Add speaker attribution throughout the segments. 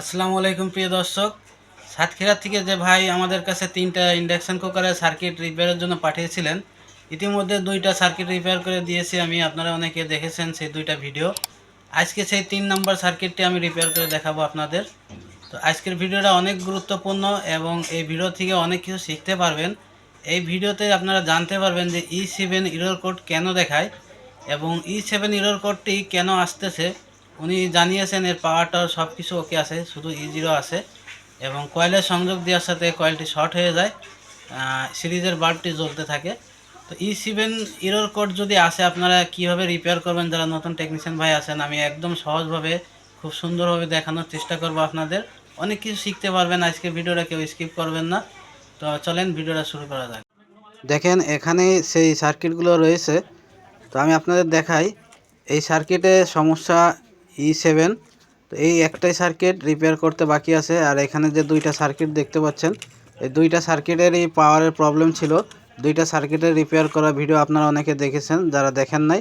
Speaker 1: আসসালামু আলাইকুম প্রিয় দর্শক। সাতক্ষীরা থেকে যে ভাই আমাদের কাছে তিনটা ইন্ডাকশন কুকারের সার্কিট রিপেয়ারের জন্য পাঠিয়েছিলেন, ইতিমধ্যে দুইটা সার্কিট রিপেয়ার করে দিয়েছি আমি, আপনারা অনেকে দেখেছেন সেই দুইটা ভিডিও আজকে সেই তিন নম্বর সার্কিটটি আমি রিপেয়ার করে দেখাবো আপনাদের। তো আজকের ভিডিওটা অনেক গুরুত্বপূর্ণ এবং এই ভিডিও থেকে অনেক কিছু শিখতে পারবেন। এই ভিডিওতে আপনারা জানতে পারবেন যে ই সেভেন ইরোর কোড কেন দেখায় এবং ই সেভেন ইরোর কোডটি কেন আসতেছে। উনি জানিয়েছেন এর পাওয়ারটা সব কিছু ওকে আছে, শুধু ই জিরো আছে এবং কয়েলের সংযোগ দেওয়ার সাথে কয়েলটি শর্ট হয়ে যায় সিরিজের বাল্বটি জ্বলতে থাকে। তো ই সেভেন ইরোর কোড যদি আসে, আপনারা কীভাবে রিপেয়ার করবেন? যারা নতুন টেকনিশিয়ান ভাই আছেন, আমি একদম সহজভাবে, খুব সুন্দরভাবে দেখানোর চেষ্টা করব আপনাদের। অনেক কিছু শিখতে পারবেন আজকে ভিডিওটা কেউ স্কিপ করবেন না। তো চলেন ভিডিওটা শুরু করা যাক। দেখেন, এখানে সেই সার্কিটগুলো রয়েছে। তো আমি আপনাদের দেখাই, এই সার্কিটে সমস্যা ই সেভেন তো এই একটাই সার্কিট রিপেয়ার করতে বাকি আছে। আর এখানে যে দুইটা সার্কিট দেখতে পাচ্ছেন, এই দুইটা সার্কিটেরই পাওয়ারের প্রবলেম ছিল। দুইটা সার্কিটের রিপেয়ার করা ভিডিও আপনারা অনেকে দেখেছেন, যারা দেখেন নাই,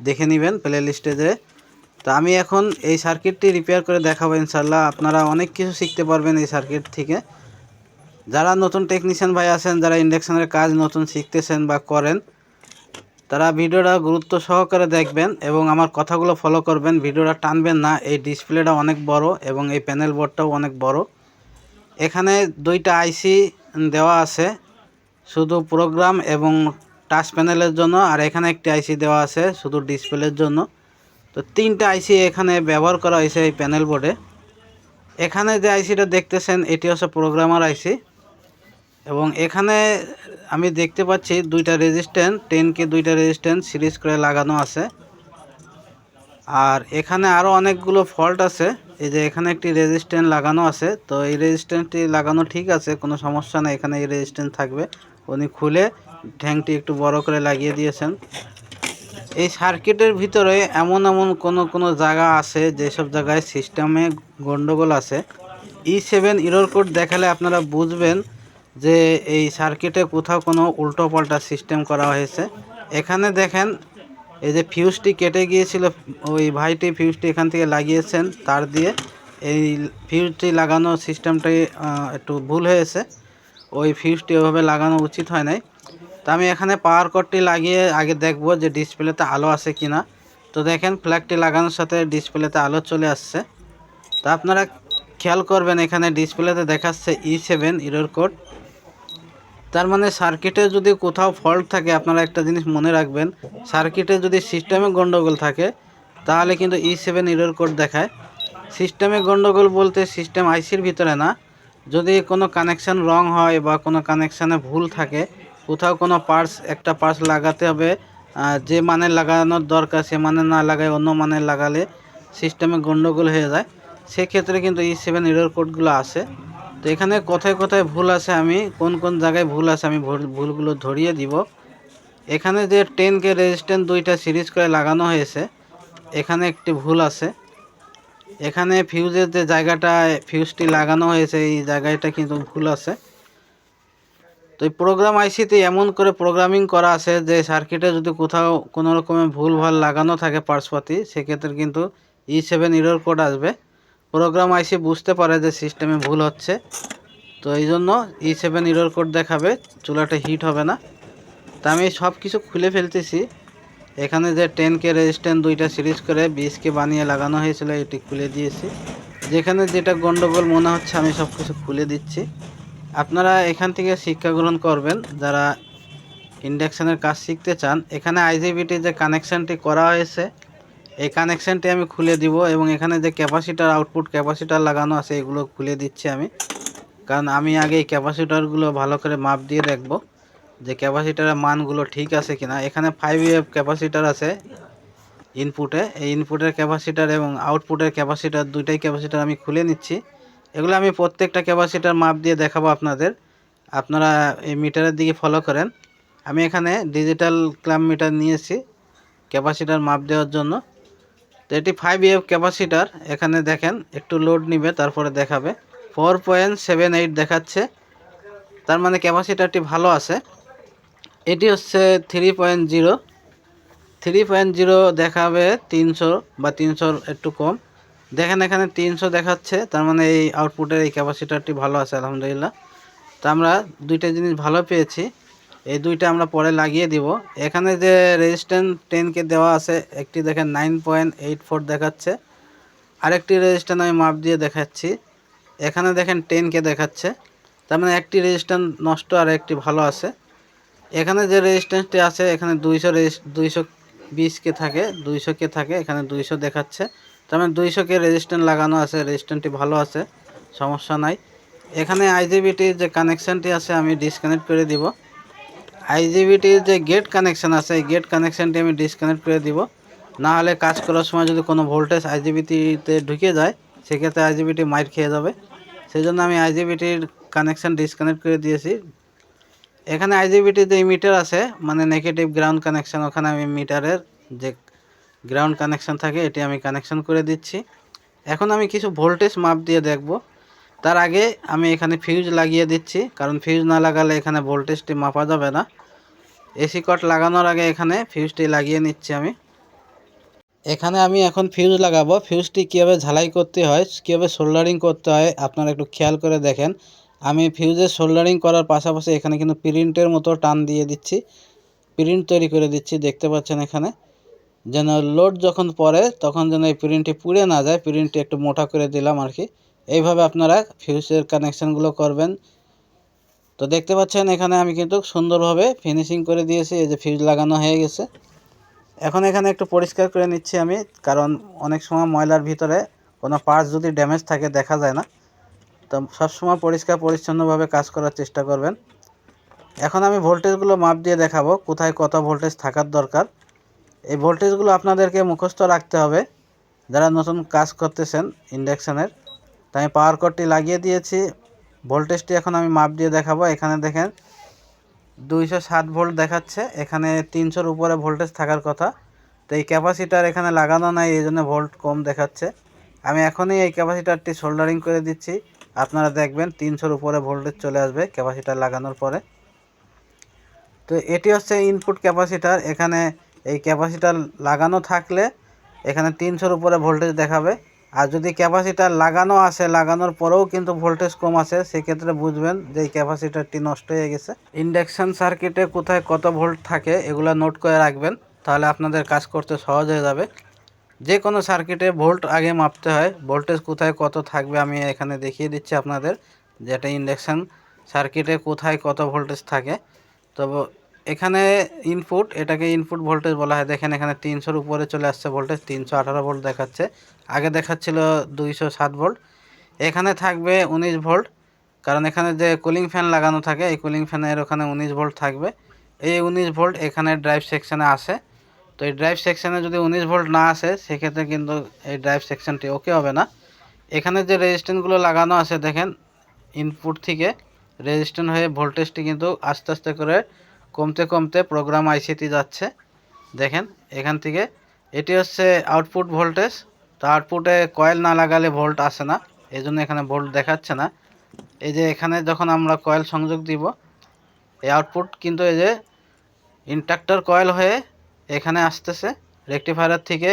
Speaker 1: দেখে নেবেন প্লে লিস্টে যে। তো আমি এখন এই সার্কিটটি রিপেয়ার করে দেখাবো ইনশাল্লাহ আপনারা অনেক কিছু শিখতে পারবেন এই সার্কিট থেকে। যারা নতুন টেকনিশিয়ান ভাই আছেন, যারা ইন্ডাকশনের কাজ নতুন শিখতেছেন বা করেন তারা ভিডিওটা গুরুত্ব সহকারে দেখবেন এবং আমার কথাগুলো ফলো করবেন। ভিডিওটা টানবেন না, এই ডিসপ্লেটা অনেক বড় এবং এই প্যানেল বোর্ডটাও অনেক বড়। এখানে দুইটা আইসি দেওয়া আছে, শুধু প্রোগ্রাম এবং টাচ প্যানেলের জন্য, আর এখানে একটি আইসি দেওয়া আছে, শুধু ডিসপ্লের জন্য। তো তিনটা আইসি এখানে ব্যবহার করা হয়েছে এই প্যানেল বোর্ডে এখানে যে আইসিটা দেখতেছেন, এটি হচ্ছে প্রোগ্রামার আইসি এবং এখানে আমি দেখতে পাচ্ছি দুইটা রেজিস্ট্যান্ট টেনকে দুইটা রেজিস্ট্যান্ট সিরিজ করে লাগানো আছে। আর এখানে আরও অনেকগুলো ফল্ট আছে। এই যে এখানে একটি রেজিস্ট্যান্ট লাগানো আছে। তো এই রেজিস্ট্যান্টটি লাগানো ঠিক আছে, কোনো সমস্যা নেই, এখানে এই রেজিস্ট্যান্ট থাকবে। উনি খুলে ঠ্যাংটি একটু বড় করে লাগিয়ে দিয়েছেন। এই সার্কিটের ভিতরে এমন এমন কোনো কোনো জায়গা আছে, যেসব জায়গায় সিস্টেমে গন্ডগোল আছে। ই সেভেন ইরোর কোড দেখালে আপনারা বুঝবেন যে এই সার্কিটে কোথাও কোনো উল্টো পাল্টা সিস্টেম করা হয়েছে। এখানে দেখেন এই যে ফিউজটি কেটে গিয়েছিল ওই ভাইটি ফিউজটি এখান থেকে লাগিয়েছেন তার দিয়ে। এই ফিউজটি লাগানো সিস্টেমটাই আহ, একটু ভুল হয়েছে। ওই ফিউজটি ওভাবে লাগানো উচিত হয় নাই। তো আমি এখানে পাওয়ার কটটি লাগিয়ে আগে দেখব যে ডিসপ্লেতে আলো আছে কি না তো দেখেন ফ্ল্যাগটি লাগানোর সাথে ডিসপ্লেতে আলো চলে আসছে। তো আপনারা খেয়াল করবেন এখানে ডিসপ্লেতে দেখাচ্ছে ই সেভেন ইরোর কোড তার মানে সার্কিটে যদি কোথাও ফল্ট থাকে, আপনারা একটা জিনিস মনে রাখবেন, সার্কিটে যদি সিস্টেমে গন্ডগোল থাকে, তাহলে কিন্তু ই সেভেন ইরোর কোড দেখায়। সিস্টেমে গন্ডগোল বলতে সিস্টেম আইসির ভিতরে না। যদি কোনো কানেকশান রং হয় বা কোনো কানেকশানে ভুল থাকে, কোথাও কোনো পার্টস একটা পার্টস লাগাতে হবে যে মানে লাগানোর দরকার, সে মানে না লাগায়, অন্য মানে লাগালে সিস্টেমে গন্ডগোল হয়ে যায়। সেক্ষেত্রে কিন্তু ই সেভেন ইরোর কোডগুলো আসে। তো এখানে কোথায় কোথায় ভুল আছে আমি, কোন কোন জায়গায় ভুল আছে আমি ভুল- ভুলগুলো ধরিয়ে দিব। এখানে যে টেন কে রেজিস্ট্যান্ট দুইটা সিরিজ করে লাগানো হয়েছে, এখানে একটি ভুল আছে। এখানে ফিউজের যে জায়গাটায় ফিউজটি লাগানো হয়েছে, এই জায়গাটা কিন্তু ভুল আছে। তো এই প্রোগ্রাম আইসিতে এমন করে প্রোগ্রামিং করা আছে যে সার্কিটে যদি কোথাও কোনো রকমের ভুল ভালো লাগানো থাকে পার্সপাতি সেক্ষেত্রে কিন্তু ই সেভেন ইরোর কোড আসবে। প্রোগ্রাম আইসি বুঝতে পারে যে সিস্টেমে ভুল হচ্ছে। তো এই জন্য ই সেভেন ইরোর কোড দেখাবে, চুলাটা হিট হবে না। তা আমি সব কিছু খুলে ফেলতেছি। এখানে যে টেন কে রেজিস্ট্যান্ট দুইটা সিরিজ করে বিশকে বানিয়ে লাগানো হয়েছিল, এটি খুলে দিয়েছি। যেখানে যেটা গন্ডগোল মনে হচ্ছে, আমি সব কিছু খুলে দিচ্ছি। আপনারা এখান থেকে শিক্ষা গ্রহণ করবেন, যারা ইন্ডাকশানের কাজ শিখতে চান। এখানে আইজিবিটি যে কানেকশানটি করা হয়েছে এই কানেকশানটি আমি খুলে দিব এবং এখানে যে ক্যাপাসিটার আউটপুট ক্যাপাসিটার লাগানো আছে, এগুলো খুলে দিচ্ছি আমি। কারণ আমি আগে এই ক্যাপাসিটারগুলো ভালো করে মাপ দিয়ে দেখব যে ক্যাপাসিটারের মানগুলো ঠিক আছে কিনা। এখানে ফাইভ এফ ক্যাপাসিটার আছে ইনপুটে এই ইনপুটের ক্যাপাসিটার এবং আউটপুটের ক্যাপাসিটার দুইটাই ক্যাপাসিটার আমি খুলে নিচ্ছি। এগুলো আমি প্রত্যেকটা ক্যাপাসিটার মাপ দিয়ে দেখাবো আপনাদের। আপনারা এই মিটারের দিকে ফলো করেন। আমি এখানে ডিজিটাল ক্লাম মিটার নিয়েছি ক্যাপাসিটার মাপ দেওয়ার জন্য। তো এটি ফাইভ এফ ক্যাপাসিটার এখানে দেখেন, একটু লোড নিবে, তারপরে দেখাবে। ফোর পয়েন্ট সেভেন এইট দেখাচ্ছে। তার মানে ক্যাপাসিটারটি ভালো আছে। এটি হচ্ছে three point zero three point zero দেখাবে তিনশো বা তিনশোর একটু কম। দেখেন এখানে তিনশো দেখাচ্ছে, তার মানে এই আউটপুটের এই ক্যাপাসিটারটি ভালো আছে, আলহামদুলিল্লাহ। তো আমরা দুইটা জিনিস ভালো পেয়েছি। এই দুইটা আমরা পরে লাগিয়ে দিব। এখানে যে রেজিস্ট্যান্স টেনকে দেওয়া আছে, একটি দেখেন নাইন পয়েন্ট এইট ফোর দেখাচ্ছে। আরেকটি রেজিস্ট্যান্স আমি মাপ দিয়ে দেখাচ্ছি। এখানে দেখেন টেনকে দেখাচ্ছে। তার মানে একটি রেজিস্ট্যান্স নষ্ট আর একটি ভালো আছে। এখানে যে রেজিস্ট্যান্সটি আছে, এখানে দুইশো দুইশো বিশ কে থাকে, দুইশো কে থাকে, এখানে দুইশো দেখাচ্ছে। তার মানে দুইশো কে রেজিস্ট্যান্স লাগানো আছে রেজিস্ট্যান্সটি ভালো আছে, সমস্যা নাই। এখানে আইজিবিটির যে কানেকশানটি আছে, আমি ডিসকানেক্ট করে দিব। আইজিবিটির যে গেট কানেকশান আছে, এই গেট কানেকশানটি আমি ডিসকানেক্ট করে দিব। না হলে কাজ করার সময় যদি কোনো ভোল্টেজ আইজিবিটিতে ঢুকে যায়, সেক্ষেত্রে আইজিবিটি মাইর খেয়ে যাবে। সেই জন্য আমি আইজিবিটির কানেকশান ডিসকানেক্ট করে দিয়েছি। এখানে আইজিবিটির যে মিটার আছে মানে নেগেটিভ গ্রাউন্ড কানেকশান ওখানে আমি মিটারের যে গ্রাউন্ড কানেকশান থাকে, এটি আমি কানেকশান করে দিচ্ছি। এখন আমি কিছু ভোল্টেজ মাপ দিয়ে দেখব। তার আগে আমি এখানে ফিউজ লাগিয়ে দিচ্ছি, কারণ ফিউজ না লাগালে এখানে ভোল্টেজটি মাপা যাবে না। এসি কট লাগানোর আগে এখানে ফিউজটি লাগিয়ে নিচ্ছি আমি। এখানে আমি এখন ফিউজ লাগাবো। ফিউজটি কীভাবে ঝালাই করতে হয়, কীভাবে সোল্ডারিং করতে হয়, আপনারা একটু খেয়াল করে দেখেন। আমি ফিউজের সোল্ডারিং করার পাশাপাশি এখানে কিন্তু প্রিন্টের মতো টান দিয়ে দিচ্ছি। প্রিন্ট তৈরি করে দিচ্ছি, দেখতে পাচ্ছেন এখানে। যেন লোড যখন পড়ে, তখন যেন এই প্রিন্টটি পুড়ে না যায়। প্রিন্টটি একটু মোটা করে দিলাম আর কি। এইভাবে আপনারা ফিউজের কানেকশানগুলো করবেন। তো দেখতে পাচ্ছেন, এখানে আমি কিন্তু সুন্দরভাবে ফিনিশিং করে দিয়েছি, এই যে ফিউজ লাগানো হয়ে গেছে। এখন এখানে একটু পরিষ্কার করে নিচ্ছি আমি, কারণ অনেক সময় ময়লার ভিতরে কোনো পার্টস যদি ড্যামেজ থাকে, দেখা যায় না। তো সবসময় পরিষ্কার, পরিচ্ছন্নভাবে কাজ করার চেষ্টা করবেন। এখন আমি ভোল্টেজগুলো মাপ দিয়ে দেখাবো, কোথায় কত ভোল্টেজ থাকার দরকার। এই ভোল্টেজগুলো আপনাদেরকে মুখস্থ রাখতে হবে, যারা নতুন কাজ করতেছেন ইন্ডাকশানের তো আমি পাওয়ার কটটি লাগিয়ে দিয়েছি। ভোল্টেজটি এখন আমি মাপ দিয়ে দেখাবো। এখানে দেখেন দুইশো ষাট ভোল্ট দেখাচ্ছে। এখানে তিনশোর উপরে ভোল্টেজ থাকার কথা। তো এই ক্যাপাসিটার এখানে লাগানো নাই, এই জন্য ভোল্ট কম দেখাচ্ছে। আমি এখনই এই ক্যাপাসিটারটি সোল্ডারিং করে দিচ্ছি। আপনারা দেখবেন তিনশোর উপরে ভোল্টেজ চলে আসবে ক্যাপাসিটার লাগানোর পরে। তো এটি হচ্ছে ইনপুট ক্যাপাসিটার এখানে এই ক্যাপাসিটার লাগানো থাকলে এখানে তিনশোর উপরে ভোল্টেজ দেখাবে। আর যদি ক্যাপাসিটার লাগানো আসে লাগানোর পরেও কিন্তু ভোল্টেজ কম আছে, সেক্ষেত্রে বুঝবেন যে ক্যাপাসিটারটি নষ্ট হয়ে গেছে। ইন্ডাকশান সার্কিটে কোথায় কত ভোল্ট থাকে, এগুলো নোট করে রাখবেন, তাহলে আপনাদের কাজ করতে সহজ হয়ে যাবে। যে কোনো সার্কিটে ভোল্ট আগে মাপতে হয়, ভোল্টেজ কোথায় কত থাকবে আমি এখানে দেখিয়ে দিচ্ছি আপনাদের যেটা ইন্ডাকশান সার্কিটে কোথায় কত ভোল্টেজ থাকে। তো এখানে ইনপুট এটাকে ইনপুট ভোল্টেজ বলা হয়। দেখেন এখানে তিনশোর উপরে চলে আসছে ভোল্টেজ তিনশো আঠারো ভোল্ট দেখাচ্ছে। আগে দেখাচ্ছিল দুইশো সাত ভোল্ট এখানে থাকবে উনিশ ভোল্ট কারণ এখানে যে কুলিং ফ্যান লাগানো থাকে, এই কুলিং ফ্যানের ওখানে উনিশ ভোল্ট থাকবে। এই উনিশ ভোল্ট এখানে ড্রাইভ সেকশানে আসে। তো এই ড্রাইভ সেকশানে যদি উনিশ ভোল্ট না আসে, সেক্ষেত্রে কিন্তু এই ড্রাইভ সেকশানটি ওকে হবে না। এখানে যে রেজিস্ট্যান্সগুলো লাগানো আছে, দেখেন ইনপুট থেকে রেজিস্ট্যান্স হয়ে ভোল্টেজটি কিন্তু আস্তে আস্তে করে কমতে কমতে প্রোগ্রাম আইসিটি যাচ্ছে। দেখেন, এখান থেকে, এটি হচ্ছে আউটপুট ভোল্টেজ তো আউটপুটে কয়েল না লাগালে ভোল্ট আসে না এই জন্য এখানে ভোল্ট দেখাচ্ছে না। এই যে এখানে যখন আমরা কয়েল সংযোগ দিব, এই আউটপুট কিন্তু এই যে ইন্ডাক্টর কয়েল হয়ে এখানে আসতেছে। রেকটিফায়ার থেকে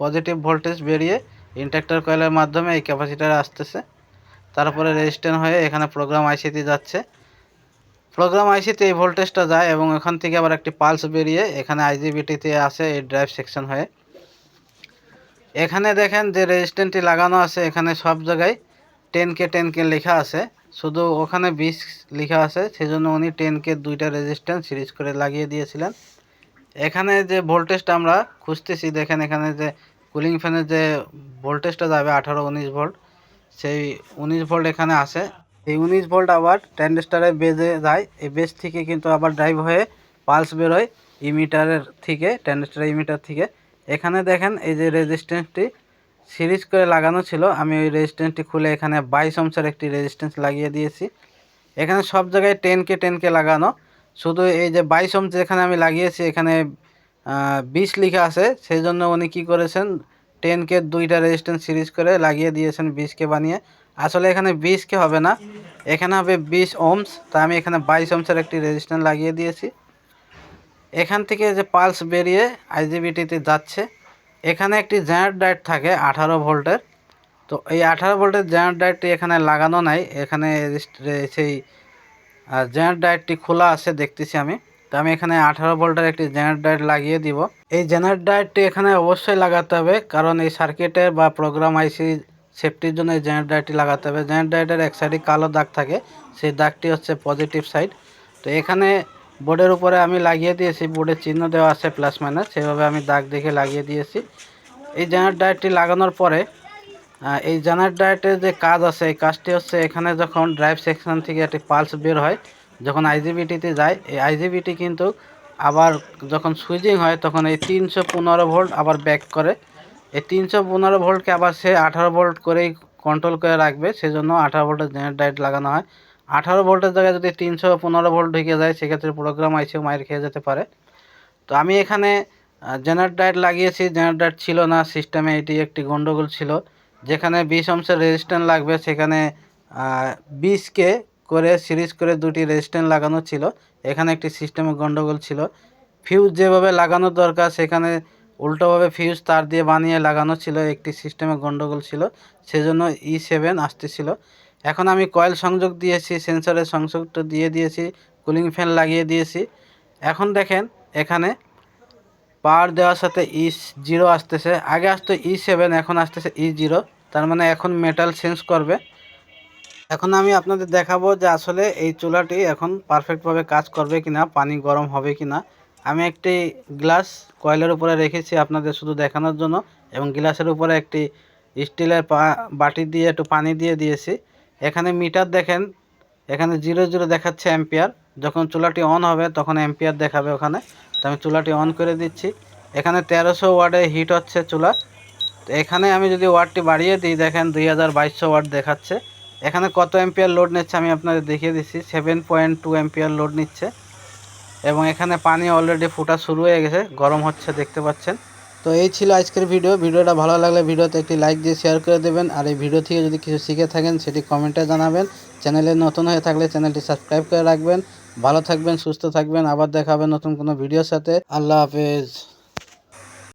Speaker 1: পজিটিভ ভোল্টেজ বেরিয়ে ইন্ডাক্টর কয়েলের মাধ্যমে এই ক্যাপাসিটারে আসতেছে। তারপরে রেজিস্ট্যান্স হয়ে এখানে প্রোগ্রাম আইসিটি যাচ্ছে। প্রোগ্রাম আইসিতে এই ভোল্টেজটা যায় এবং এখান থেকে আবার একটি পালস বেরিয়ে এখানে আইজিবিটিতে আসে এই ড্রাইভ সেকশন হয়ে। এখানে দেখেন যে রেজিস্ট্যান্টটি লাগানো আছে, এখানে সব জায়গায় টেন কে টেন কে লেখা আছে। শুধু ওখানে বিশ লেখা আছে, সেজন্য উনি টেন কে দুইটা রেজিস্ট্যান্স সিরিজ করে লাগিয়ে দিয়েছিলেন। এখানে যে ভোল্টেজটা আমরা খুঁজতেছি, দেখেন এখানে যে কুলিং ফ্যানের যে ভোল্টেজটা যাবে আঠারো, উনিশ ভোল্ট সেই উনিশ ভোল্ট এখানে আসে। এই উনিশ ভোল্ট আবার ট্যান্ডেস্টারে বেজে যায়। এই বেজ থেকে কিন্তু আবার ড্রাইভ হয়ে পালস বেরোয় ইমিটারের থেকে ট্যান্ডেস্টার ইমিটার থেকে। এখানে দেখেন এই যে রেজিস্ট্যান্সটি সিরিজ করে লাগানো ছিল। আমি ওই রেজিস্ট্যান্সটি খুলে এখানে বাইশ অংশের একটি রেজিস্ট্যান্স লাগিয়ে দিয়েছি। এখানে সব জায়গায় টেন কে টেন কে লাগানো। শুধু এই যে বাইশ অংশ যেখানে আমি লাগিয়েছি, এখানে বিশ লিখা আছে। সেই জন্য উনি কী করেছেন টেন কে দুইটা রেজিস্ট্যান্স সিরিজ করে লাগিয়ে দিয়েছেন বিশকে বানিয়ে। আসলে এখানে বিশ কে হবে না। এখানে হবে বিশ ওমস তা আমি এখানে বাইশ ওমসের একটি রেজিস্ট্যান্স লাগিয়ে দিয়েছি। এখান থেকে যে পালস বেরিয়ে আইজিবিটিতে যাচ্ছে, এখানে একটি জেনারেট ডায়েট থাকে আঠারো ভোল্টের। তো এই আঠারো ভোল্টের জেনারেট ডায়েটটি এখানে লাগানো নাই, এখানে সেই জেনারেট ডায়েটটি খোলা আছে দেখতেছি আমি। তো আমি এখানে আঠারো ভোল্টের একটি জেনারেট ডায়েট লাগিয়ে দিব। এই জেনারেট ডায়েটটি এখানে অবশ্যই লাগাতে হবে, কারণ এই সার্কিটের বা প্রোগ্রাম আইসি সেফটির জন্য এই জেনারেট ডায়েটটি লাগাতে হবে। জেনারেট এক সাইডে কালো দাগ থাকে, সেই দাগটি হচ্ছে পজিটিভ সাইড। তো এখানে বোর্ডের উপরে আমি লাগিয়ে দিয়েছি বোর্ডের চিহ্ন দেওয়া আছে প্লাস মাইনাস, সেভাবে আমি দাগ দেখে লাগিয়ে দিয়েছি। এই জেনারেট ডায়েটটি লাগানোর পরে এই জেনারেট ডায়েটের যে কাজ আছে, এই কাজটি হচ্ছে এখানে যখন ড্রাইভ সেকশন থেকে একটি পালস বের হয়, যখন আইজিবিটিতে যায়, এই আইজিবিটি কিন্তু আবার যখন সুইচিং হয়, তখন এই তিনশো পনেরো ভোল্ট আবার ব্যাক করে। এই তিনশো পনেরো ভোল্টকে আবার সে আঠারো ভোল্ট করেই কন্ট্রোল করে রাখবে, সেজন্য আঠারো ভোল্টের জেনারেট ডায়েট লাগানো হয়। আঠারো ভোল্টের জায়গায় যদি তিনশো পনেরো ভোল্ট ঢুকে যায়, সেক্ষেত্রে প্রোগ্রাম আইসিও মায়ের খেয়ে যেতে পারে। তো আমি এখানে জেনারেট ডায়েট লাগিয়েছি, জেনারেট ডায়েট ছিল না সিস্টেমে এটি একটি গন্ডগোল ছিল। যেখানে বিশ অংশের রেজিস্ট্যান্ট লাগবে, সেখানে বিশকে করে, সিরিজ করে দুটি রেজিস্ট্যান্ট লাগানো ছিল। এখানে একটি সিস্টেমে গন্ডগোল ছিল। ফিউজ যেভাবে লাগানো দরকার, সেখানে উল্টোভাবে ফিউজ তার দিয়ে বানিয়ে লাগানো ছিল, একটি সিস্টেমে গন্ডগোল ছিল, সেজন্য ই সেভেন আসতেছিল। এখন আমি কয়েল সংযোগ দিয়েছি সেন্সরের সংযোগটা দিয়ে দিয়েছি কুলিং ফ্যান লাগিয়ে দিয়েছি। এখন দেখেন, এখানে পাওয়ার দেওয়ার সাথে ই জিরো আসতেছে। আগে আসতো ই সেভেন এখন আসতেছে ই জিরো তার মানে এখন মেটাল চেঞ্জ করবে। এখন আমি আপনাদের দেখাবো যে আসলে এই চুলাটি এখন পারফেক্টভাবে কাজ করবে কিনা, পানি গরম হবে কিনা। আমি একটি গ্লাস কয়েলের উপরে রেখেছি আপনাদের শুধু দেখানোর জন্য এবং গ্লাসের উপরে একটি স্টিলের বাটি দিয়ে, একটু পানি দিয়ে দিয়েছি। এখানে মিটার দেখেন, এখানে জিরো জিরো দেখাচ্ছে অ্যাম্পিয়ার। যখন চুলাটি অন হবে, তখন অ্যাম্পিয়ার দেখাবে ওখানে। তো আমি চুলাটি অন করে দিচ্ছি। এখানে তেরোশো ওয়ার্ডে হিট হচ্ছে চুলা। তো এখানে আমি যদি ওয়ার্ডটি বাড়িয়ে দিই, দেখেন দুই হাজার বাইশশো ওয়ার্ড দেখাচ্ছে। এখানে কত অ্যাম্পিয়ার লোড নিচ্ছে আমি আপনাদের দেখিয়ে দিচ্ছি। Seven point two ampere load নিচ্ছে। এবং এখানে পানি অলরেডি ফোটা শুরু হয়ে গেছে, গরম হচ্ছে, দেখতে পাচ্ছেন। তো এই ছিল আজকের ভিডিও। ভিডিওটা ভালো লাগলে ভিডিওতে একটি লাইক দিয়ে শেয়ার করে দেবেন। আর এই ভিডিও থেকে যদি কিছু শিখে থাকেন, সেটি কমেন্টে জানাবেন। চ্যানেলে নতুন হয়ে থাকলে চ্যানেলটি সাবস্ক্রাইব করে রাখবেন। ভালো থাকবেন, সুস্থ থাকবেন। আবার দেখাবেন নতুন কোনো ভিডিওর সাথে। আল্লাহ হাফেজ।